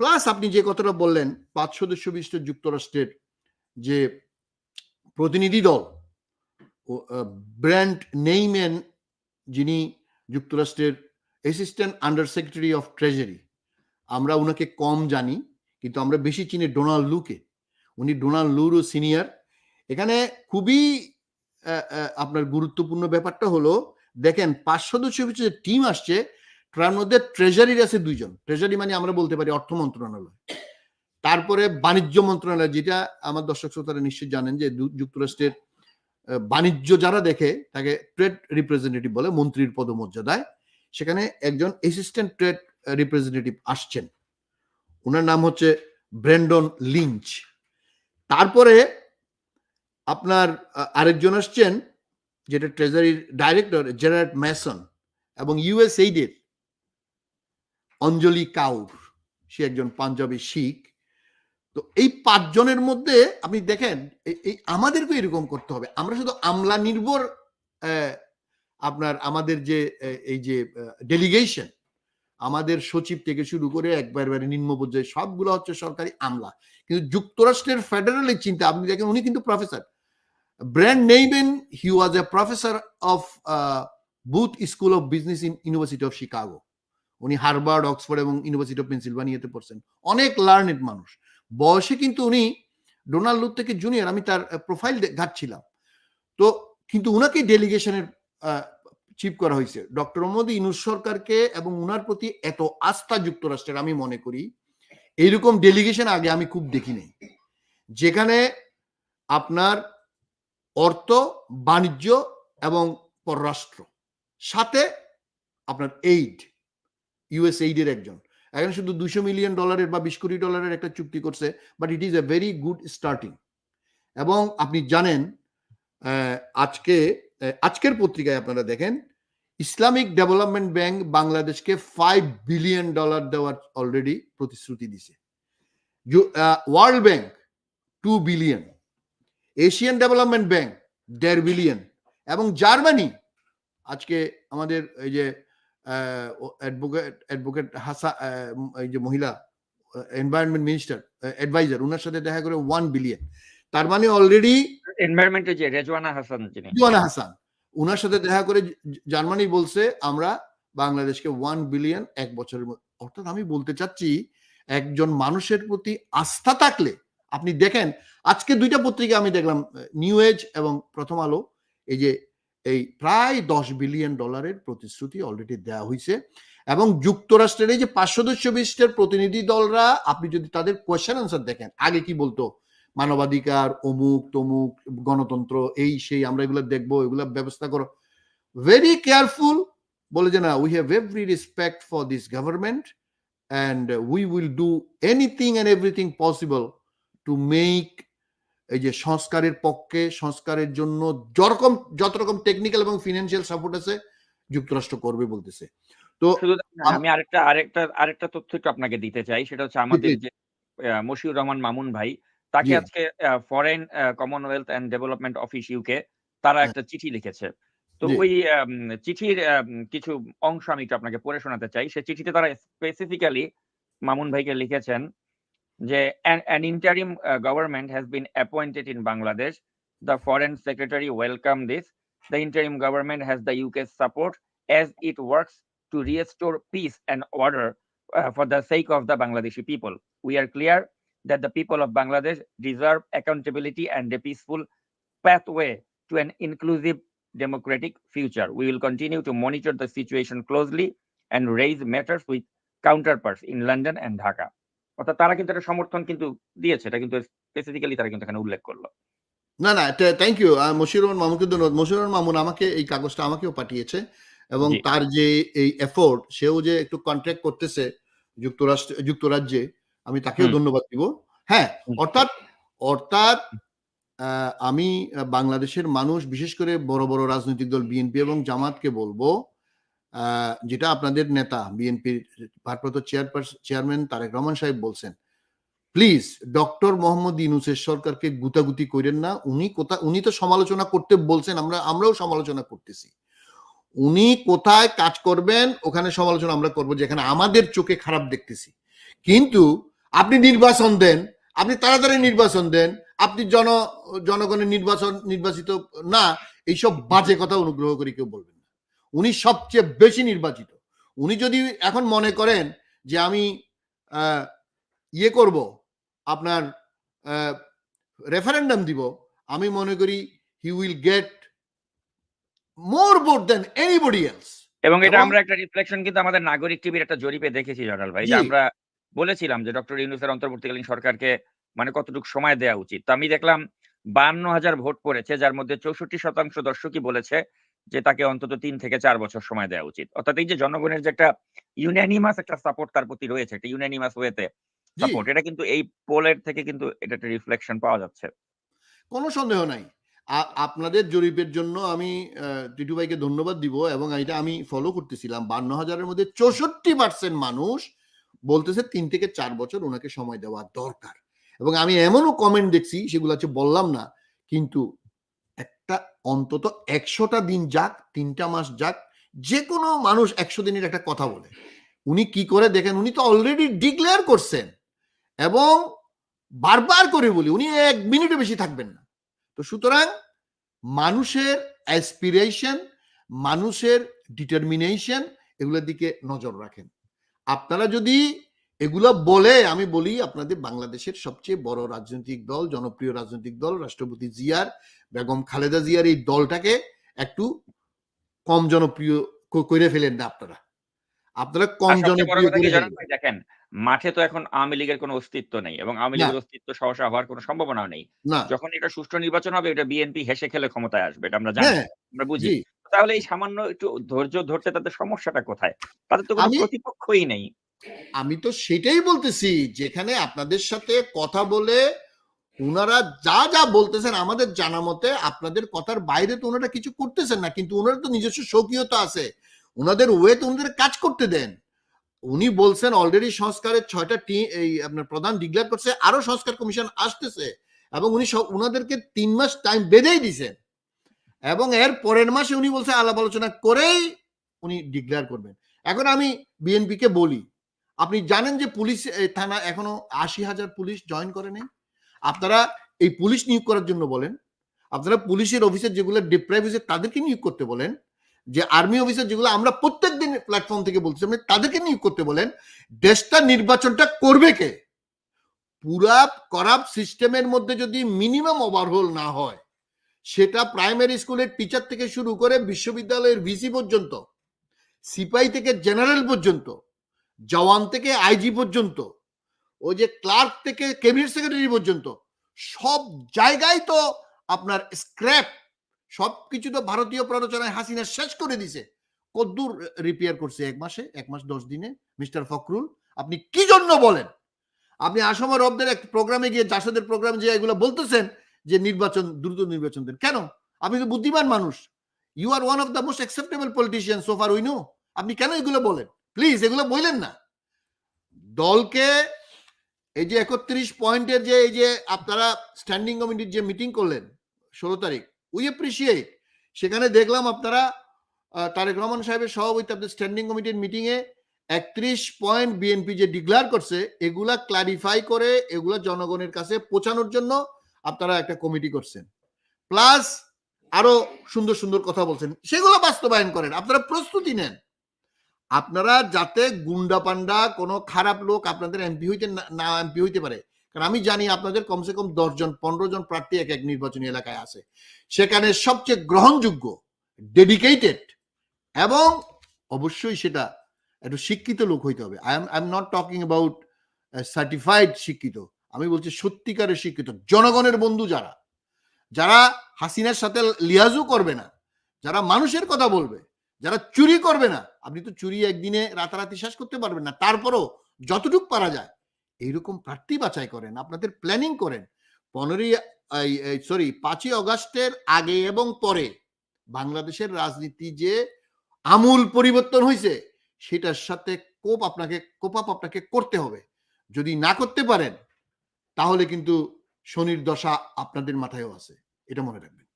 Plus আপনি যে কথাটা বললেন, পাঁচ সদস্য বিশিষ্ট যুক্তরাষ্ট্রের যে প্রতিনিধি দল ব্র্যান্ড নেইম্যান যিনি যুক্তরাষ্ট্রের assistant under secretary of treasury, আমরা ওনাকে কম জানি, কিন্তু আমরা বেশি চিনি ডোনাল্ড লুকে। উনি ডোনাল্ড লুরও সিনিয়র। এখানে খুবই আপনার গুরুত্বপূর্ণ ব্যাপারটা হলো, দেখেন পাঁচ সদস্য টিম আসছে তার মধ্যে ট্রেজারির আছে দুইজন। ট্রেজারি মানে আমরা বলতে পারি অর্থ মন্ত্রণালয়। তারপরে বাণিজ্য মন্ত্রণালয়, যেটা আমার দর্শক শ্রোতারা নিশ্চয়ই জানেন যে যুক্তরাষ্ট্রের বাণিজ্য যারা দেখে, তাকে ট্রেড রিপ্রেজেন্টেটিভ বলে, মন্ত্রীর পদমর্যাদায়, সেখানে একজন অ্যাসিস্ট্যান্ট ট্রেড রিপ্রেজেন্টেটিভ আসছেন। ওনার নাম হচ্ছে ব্রেন্ডন লিঞ্চ। তারপরে আপনার আরেকজন আসছেন, যেটা ট্রেজারির ডাইরেক্টর জেরার্ড ম্যাসন এবং ইউএস এইডের অঞ্জলি কাউর, সে একজন পাঞ্জাবি শিখ। তো এই পাঁচজনের মধ্যে আপনি দেখেন এই- আমাদেরকে এরকম করতে হবে। আমরা শুধু আমলা নির্ভর আপনার আমাদের যে এই যে ডেলিগেশন আমাদের সচিব থেকে শুরু করে একবারে নিম্ন পর্যায়ে সবগুলো হচ্ছে সরকারি আমলা। কিন্তু যুক্তরাষ্ট্রের ফেডারেলের চিন্তা, আপনি দেখেন উনি কিন্তু professor Brent নেইবেন he was a professor of Booth school of business in university of Chicago উনি হারবার্ড অক্সফোর্ড এবং ইউনিভার্সিটি অফ পেনসিলভানিয়াতে পড়ছেন। অনেক লার্নেড মানুষ। বয়সে কিন্তু উনি ডোনাল্ড লুথ থেকে জুনিয়র আমি তার প্রোফাইল ঘাটছিলাম। তো কিন্তু উনাকে ডেলিগেশনের চিফ করা হয়েছে। ডক্টর মোহাম্মদ ইনুস সরকারকে এবং উনার প্রতি এত আস্থা যুক্তরাষ্ট্রের আমি মনে করি, এইরকম ডেলিগেশন আগে আমি খুব দেখি নাই যেখানে আপনার অর্থ, বাণিজ্য এবং পররাষ্ট্র। সাথে আপনার এইড ইউএস এইডের একজন। এখন শুধু দুশো মিলিয়ন ডলারের বা বিশ কোটি ডলারের একটা চুক্তি করছে but it is a very good starting এবং আপনি জানেন আজকে আজকের পত্রিকায় আপনারা দেখেন, ইসলামিক ডেভেলপমেন্ট ব্যাংক বাংলাদেশকে ফাইভ বিলিয়ন ডলার দেওয়ার অলরেডি প্রতিশ্রুতি দিছে। World bank two billion Asian development bank দেড় বিলিয়ন এবং জার্মানি, আজকে আমাদের এই যে অ্যাডভোকেট অ্যাডভোকেট হাসা এই যে মহিলা এনভায়রনমেন্ট মিনিস্টার অ্যাডভাইজার ওনার সাথে দেখা করে ওয়ান বিলিয়ন তার মানে অলরেডি এনভায়রনমেন্টে যে রেজওয়ানা হাসান যিনি। জোয়ানা হাসান ওনার সাথে দেখা করে জার্মানি বলছে আমরা বাংলাদেশকে ওয়ান বিলিয়ন এক বছরের অর্থাৎ আমি বলতে চাচ্ছি একজন মানুষের প্রতি আস্থা থাকলে আপনি দেখেন আজকে দুইটা পত্রিকা আমি দেখলাম নিউ এজ এবং প্রথম আলো এই যে এই প্রায় দশ বিলিয়ন ডলারের প্রতিশ্রুতি অলরেডি দেওয়া হয়েছে এবং যুক্তরাষ্ট্রের এই যে পাঁচ সদস্য বিশিষ্টের প্রতিনিধি দলরা, আপনি যদি তাদের কোয়েশ্চেন আনসার দেখেন, আগে কি বলতো? মানবাধিকার, অমুক, তমুক, গণতন্ত্র, এই, সেই, আমরা এগুলো দেখব, এগুলো ব্যবস্থা করো। ভেরি কেয়ারফুল বলে যে না we have every respect for this government and we will do anything and everything possible to make এই যে সংস্কারের পক্ষে সংস্কারের জন্য যরকম যত রকম টেকনিক্যাল এবং ফিনান্সিয়াল সাপোর্ট আছে যুক্তরাষ্ট্র করবে বলতেছে। তো আম- আরেকটা আরেকটা আরেকটা তথ্য একটু আপনাকে দিতে চাই সেটা হচ্ছে আমাদের যে মশিউর রহমান মামুন ভাই তাকে আজকে foreign commonwealth and development office UK তারা হ্যাঁ। একটা চিঠি লিখেছে। তো ওই চিঠির কিছু অংশ আমি একটু আপনাকে পড়ে শোনাতে চাই। সে চিঠিতে তারা স্পেসিফিক্যালি মামুন ভাইকে লিখেছেন যে an, interim uh, government has been appointed in Bangladesh. The foreign secretary welcomed this. The interim government has the UK's support as it works to restore peace and order uh, for the sake of the Bangladeshi people. We are clear that the people of Bangladesh deserve accountability and a peaceful pathway to an inclusive democratic future. We will continue to monitor the situation closely and raise matters with counterparts in London and Dhaka. অর্থাৎ তারা কিন্তু একটা সমর্থন কিন্তু দিয়েছে এটা কিন্তু specifically তারা কিন্তু এখানে উল্লেখ করল। না না থ্যাংক ইউ মশির রহমান মামুনকে ধন্যবাদ মশির রহমান মামুন আমাকে এই কাগজটা আমাকেও পাঠিয়েছে এবং তার যে এই এফোর্ট সেও যে একটু কন্ট্রাক্ট করতেছে যুক্তরাষ্ট্র যুক্তরাজ্যে আমি তাকেও ধন্যবাদ দিব। হ্যাঁ অর্থাৎ অর্থাৎ আহ, আমি বাংলাদেশের মানুষ বিশেষ করে বড় বড় রাজনৈতিক দল বিএনপি এবং জামাতকে বলব যেটা আপনাদের নেতা, বিএনপির ভারপ্রাপ্ত চেয়ারপারসন চেয়ারম্যান তারেক রহমান সাহেব বলছেন প্লিজ ডক্টর মোহাম্মদ ইউনুসের সরকারকে গুতাগুতি করেন না। উনি কোথা, উনি তো সমালোচনা করতে বলছেন, আমরা, আমরাও সমালোচনা করতেছি। উনি কোথায় কাজ করবেন, ওখানে সমালোচনা আমরা করব, যেখানে আমাদের চোখে খারাপ দেখতেছি। কিন্তু আপনি নির্বাচন দেন, আপনি তাড়াতাড়ি নির্বাচন দেন, আপনি জন, জনগণের নির্বাচন, নির্বাচিত না, এইসব বাজে কথা অনুগ্রহ করে কেউ বলবেন উনি সবচেয়ে বেশি নির্বাচিত। উনি যদি এখন মনে করেন যে আমি ইয়ে করব আপনার রেফারেন্ডাম দিব আমি মনে করি he will get more vote than anybody else এবং এটা আমরা একটা রিফ্লেকশন কিন্তু আমাদের নাগরিক টিভির একটা জরিপে দেখেছি জনাল ভাই যে আমরা বলেছিলাম যে ডক্টর ইউনুসের অন্তর্বর্তীকালীন সরকারকে মানে কতটুকু সময় দেওয়া উচিত। তো আমি দেখলাম বান্ন হাজার ভোট পড়েছে যার মধ্যে চৌষট্টি শতাংশ দর্শকই বলেছে যে তাকে অন্তত তিন থেকে চার বছর সময় দেওয়া উচিত। অর্থাৎ এই যে জনগণের যে একটা ইউনানিমাস একটা সাপোর্ট তার প্রতি রয়েছে একটা ইউনানিমাস ওয়েতে সাপোর্ট এটা কিন্তু এই পোলের থেকে কিন্তু এটা একটা রিফ্লেকশন পাওয়া যাচ্ছে। কোনো সন্দেহ নাই। আপনাদের জরিপের জন্য আমি টিটু ভাইকে ধন্যবাদ দিব এবং এটা আমি ফলো করতেছিলাম। বান্ন হাজারের মধ্যে চৌষট্টি পার্সেন্ট মানুষ বলতেছে তিন থেকে চার বছর ওনাকে সময় দেওয়া দরকার। এবং আমি এমনও কমেন্ট দেখছি সেগুলো হচ্ছে বললাম না কিন্তু একটা অন্তত একশোটা দিন যাক, তিনটা মাস যাক যে কোনো মানুষ একশো দিনের একটা কথা বলে। উনি কি করে দেখেন? উনি তো অলরেডি ডিক্লেয়ার করছেন এবং বারবার করে বলি, উনি এক মিনিটে বেশি থাকবেন না। তো সুতরাং মানুষের অ্যাসপিরেশন মানুষের ডিটারমিনেশন এগুলোর দিকে নজর রাখেন। আপনারা যদি এগুলো বলে আমি বলি আপনাদের বাংলাদেশের সবচেয়ে বড় রাজনৈতিক দল জনপ্রিয় রাজনৈতিক দল রাষ্ট্রপতি জিয়ার বেগম খালেদা জিয়ার এই দলটাকে একটু কম জনপ্রিয় করে ফেলেন না আপনারা। আপনারা কম জনপ্রিয় দেখেন মাঠে তো এখন আওয়ামী লীগের কোনো অস্তিত্ব নেই এবং আওয়ামী লীগের অস্তিত্ব সহসা হওয়ার কোনো সম্ভাবনাও নেই। যখন এটা সুষ্ঠু নির্বাচন হবে এটা বিএনপি হেসে খেলে ক্ষমতায় আসবে এটা আমরা জানি হ্যাঁ আমরা বুঝি। তাহলে এই সামান্য একটু ধৈর্য ধরতে তাদের সমস্যাটা কোথায়? তাদের তো কোনো প্রতিপক্ষই নেই। আমি তো সেটাই বলতেছি, যেখানে আপনাদের সাথে কথা বলে ওনারা যা যা বলতেছেন আমাদের জানা মতে আপনাদের কথার বাইরে তো ওনারা কিছু করতেছেন না, কিন্তু ওনারা তো নিজস্ব স্বকীয়তা আছে। ওনাদের ওয়েতে ওনাদের কাজ করতে দেন। উনি বলছেন অলরেডি সংস্কারের ছয়টা টি এই আপনার প্রধান ডিক্লেয়ার করছে, আরও সংস্কার কমিশন আসতেছে এবং উনি সব ওনাদেরকে তিন মাস টাইম বেঁধেই দিছেন এবং এর পরের মাসে উনি বলছে আলাপ আলোচনা করেই উনি ডিক্লেয়ার করবেন। এখন আমি বিএনপি কে বলি আপনি জানেন যে পুলিশ থানা এখনও আশি হাজার পুলিশ জয়েন করে নেই আপনারা এই পুলিশ নিয়োগ করার জন্য বলেন, আপনারা পুলিশের অফিসার যেগুলো ডিপ্রাইভ হয়েছে তাদেরকে নিয়োগ করতে বলেন, যে আর্মি অফিসার যেগুলো আমরা প্রত্যেক দিন প্ল্যাটফর্ম থেকে বলছি, আপনি তাদেরকে নিয়োগ করতে বলেন, দেশটা নির্বাচনটা করবে কে? পুরা করাপ্ট সিস্টেমের মধ্যে যদি মিনিমাম ওভারহোল না হয়, সেটা প্রাইমারি স্কুলের টিচার থেকে শুরু করে বিশ্ববিদ্যালয়ের ভিসি পর্যন্ত সিপাই থেকে জেনারেল পর্যন্ত জওয়ান থেকে আইজি পর্যন্ত, ওই যে ক্লার্ক থেকে ক্যাবিনেট সেক্রেটারি পর্যন্ত, সব জায়গায় তো আপনার স্ক্র্যাপ, সব কিছু তো ভারতীয় প্ররোচনায় হাসিনা শেষ করে দিছে। কদ্দূর রিপেয়ার করছে এক মাসে, এক মাস দশ দিনে, মিস্টার ফখরুল, আপনি কি জন্য বলেন? আপনি আসামের রবদের এক প্রোগ্রামে গিয়ে, জাসদের প্রোগ্রামে যে এগুলো বলতেছেন, যে নির্বাচন, দ্রুত নির্বাচন দেন, কেন? আপনি তো বুদ্ধিমান মানুষ। You are one of the most acceptable politician so far we know আপনি কেন এগুলো বলেন? প্লিজ এগুলো বললেন না। দলকে এই যে একত্রিশ পয়েন্টের যে, এই যে আপনারা স্ট্যান্ডিং কমিটির যে মিটিং করলেন, ষোলো তারিখ উই এপ্রিসিয়েট সেখানে দেখলাম আপনারা তারেক রহমান সাহেবের সভাপতি আপনাদের স্ট্যান্ডিং কমিটির মিটিং এ একত্রিশ পয়েন্ট বিএনপি যে ডিক্লেয়ার করছে, এগুলা ক্লারিফাই করে, এগুলা জনগণের কাছে পৌঁছানোর জন্য আপনারা একটা কমিটি করছেন। প্লাস আরও সুন্দর সুন্দর কথা বলছেন। সেগুলো বাস্তবায়ন করেন। আপনারা প্রস্তুতি নেন। আপনারা যাতে গুন্ডা পান্ডা কোনো খারাপ লোক আপনাদের এমপি হইতে না- এমপি হইতে পারে। কারণ আমি জানি আপনাদের কমসে কম দশজন পনেরো জন প্রার্থী এক এক নির্বাচনী এলাকায় আছে। সেখানে সবচেয়ে গ্রহণযোগ্য ডেডিকেটেড এবং অবশ্যই সেটা একটু শিক্ষিত লোক হইতে হবে। I am I am not talking about certified শিক্ষিত। আমি বলছি সত্যিকারের শিক্ষিত, জনগণের বন্ধু যারা যারা হাসিনার সাথে লিয়াজও করবে না, যারা মানুষের কথা বলবে যারা চুরি করবে না, আপনি তো চুরি একদিনে রাতারাতি শেষ করতে পারবেন না, তারপরও যতটুক পারা যায়, এইরকম প্রার্থী বাছাই করেন, আপনাদের প্ল্যানিং করেন। পনেরোই সরি পাঁচই অগাস্টের আগে এবং পরে বাংলাদেশের রাজনীতি যে আমূল পরিবর্তন হয়েছে সেটার সাথে কোপ আপনাকে, কোপ আপ আপনাকে করতে হবে। যদি না করতে পারেন, তাহলে কিন্তু শনির দশা আপনাদের মাথায়ও আছে, এটা মনে রাখবেন।